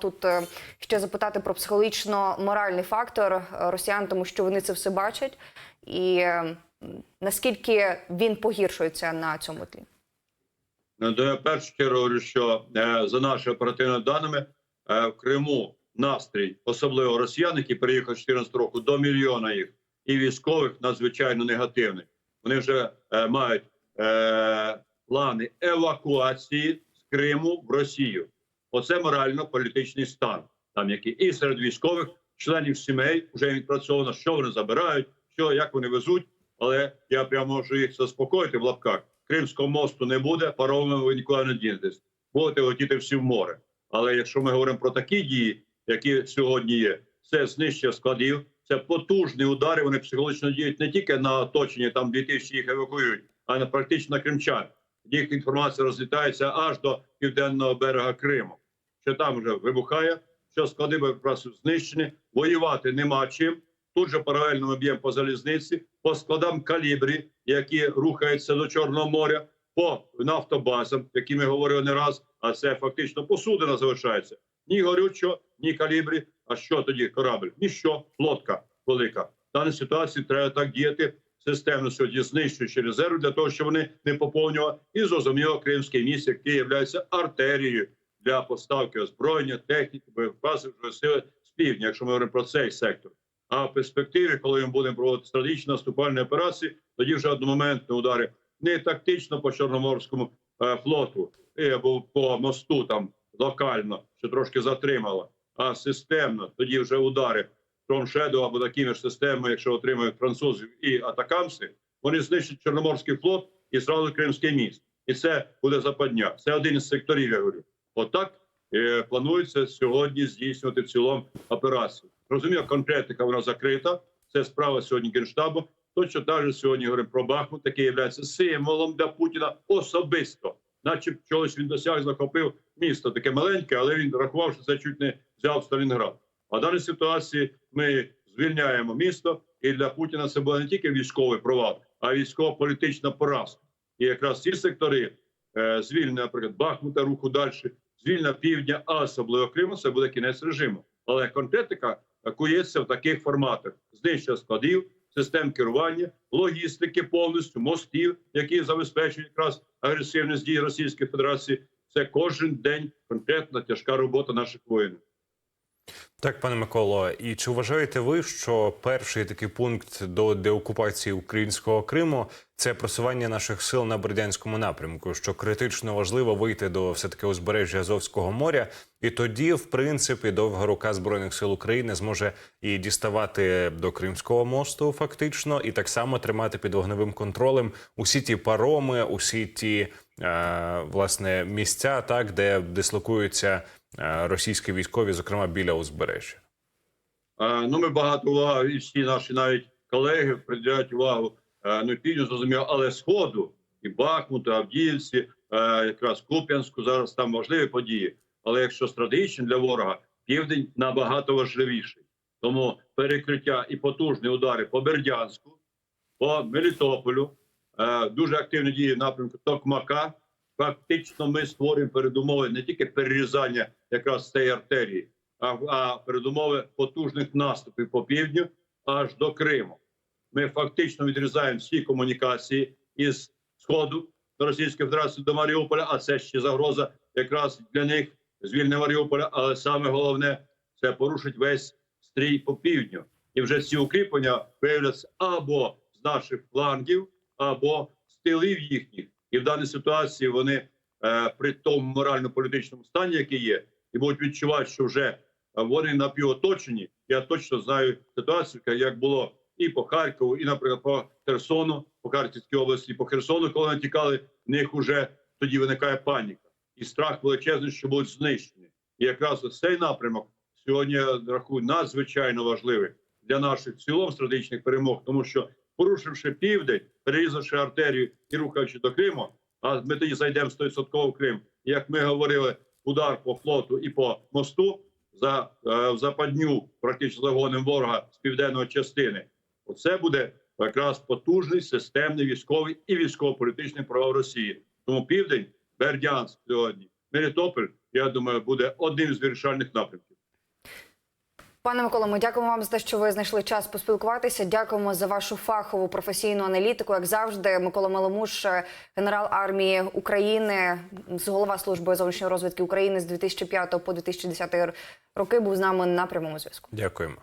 Тут е, ще запитати про психологічно-моральний фактор е, росіян, тому що вони це все бачать, і е, наскільки він погіршується на цьому тлі. Ну, то я першу чергу говорю, що е, за нашими оперативними даними е, в Криму настрій, особливо росіян, які приїхали з 14 року, до мільйона їх і військових надзвичайно негативний. Вони вже е, мають е, плани евакуації з Криму в Росію. Оце морально-політичний стан, там який і серед військових членів сімей вже відпрацьовано, що вони забирають, що як вони везуть. Але я прямо можу їх заспокоїти в лапках. Кримського мосту не буде, паромами ви нікуди не дінетесь. Будете летіти всі в море. Але якщо ми говоримо про такі дії, які сьогодні є, це знищення складів, це потужні удари. Вони психологічно діють не тільки на оточення, там 2000 їх евакуюють, а на практично кримчан. Їх інформація розлітається аж до південного берега Криму. Що там вже вибухає, що склади боєприпасів знищені, воювати нема чим. Тут же паралельно ми б'ємо по залізниці, по складам калібрі, які рухаються до Чорного моря, по нафтобазам, які ми говорили не раз. А це фактично посудина залишається. Ні горючого, ні калібрі. А що тоді корабль? Ніщо, лодка велика. В даній ситуації треба так діяти системно сьогодні знищуючи резерви для того, щоб вони не поповнювали і зрозуміло Кримський міст, який є артерією для поставки озброєння, техніки, боєприпасів сили з півдня, якщо ми говоримо про цей сектор. А в перспективі, коли ми будемо проводити стратегічні наступальні операції, тоді вже одномоментні удари не тактично по Чорноморському е, флоту е, або по мосту там локально, що трошки затримало, а системно тоді вже удари Тромшеду або такими ж системами, якщо отримають французів і атакамси, вони знищать Чорноморський флот і зразу Кримський міст. І це буде западня. Це один із секторів. Я говорю, отак е, планується сьогодні здійснювати в цілому операцію. Розумію, конкретика вона закрита. Це справа сьогодні генштабу. Точно так же сьогодні говоримо про Бахмут, який є символом для Путіна особисто. Наче чогось він досяг, захопив місто таке маленьке, але він рахував, що це чуть не взяв Сталінград. А в даній ситуації ми звільняємо місто, і для Путіна це буде не тільки військовий провал, а військово-політична поразка. І якраз ці сектори е, звільнення, наприклад, Бахмута, руху далі, звільнення півдня, а особливо Криму, це буде кінець режиму. Але конкретика кується в таких форматах: знищення складів, систем керування, логістики повністю, мостів, які забезпечують якраз агресивність дії Російської Федерації. Це кожен день конкретна тяжка робота наших воїнів. Так, пане Миколо, і чи вважаєте ви, що перший такий пункт до деокупації українського Криму це просування наших сил на Бердянському напрямку, що критично важливо вийти до все таки узбережжя Азовського моря, і тоді, в принципі, довга рука збройних сил України зможе і діставати до Кримського мосту, фактично, і так само тримати під вогневим контролем усі ті пароми, усі ті е, власне місця, так де дислокуються російські військові, зокрема біля узбережжя. Е, Ну, ми багато уваги, і всі наші навіть колеги приділяють увагу е, ну півдню, зрозуміло, але сходу і Бахмуту, Авдіївці, е, якраз Куп'янську зараз там важливі події. Але якщо стратегічно для ворога, південь набагато важливіший. Тому перекриття і потужні удари по Бердянську, по Мелітополю, е, дуже активні дії в напрямку Токмака. Фактично, ми створюємо передумови не тільки перерізання якраз цієї артерії, а, а передумови потужних наступів по півдню аж до Криму. Ми фактично відрізаємо всі комунікації із сходу Російської Федерації до Маріуполя, а це ще загроза якраз для них звільнення Маріуполя. Але саме головне це порушить весь стрій по півдню. І вже ці укріплення виявляться або з наших флангів, або з тилів їхніх. І в даній ситуації вони е, при тому морально-політичному стані, який є, і будуть відчувати, що вже е, вони напівоточені. Я точно знаю ситуацію, як було і по Харкову, і, наприклад, по Херсону, по Харківській області, по Херсону, коли вони тікали, в них вже тоді виникає паніка і страх величезний, що будуть знищені. І якраз цей напрямок сьогодні рахую надзвичайно важливий для наших в цілому стратегічних перемог, тому що порушивши південь, перерізавши артерію і рухаючи до Криму, а ми тоді зайдемо 100% в Крим. Як ми говорили, удар по флоту і по мосту за е, в западню, практично загоним ворога з південної частини. Оце буде якраз потужний системний військовий і військово-політичний провал Росії. Тому південь, Бердянськ сьогодні, Мелітополь я думаю, буде одним з вирішальних напрямків. Пане Миколо, ми дякуємо вам за те, що ви знайшли час поспілкуватися. Дякуємо за вашу фахову професійну аналітику. Як завжди, Микола Маломуш, генерал армії України, голова служби зовнішньої розвідки України з 2005 по 2010 роки, був з нами на прямому зв'язку. Дякуємо.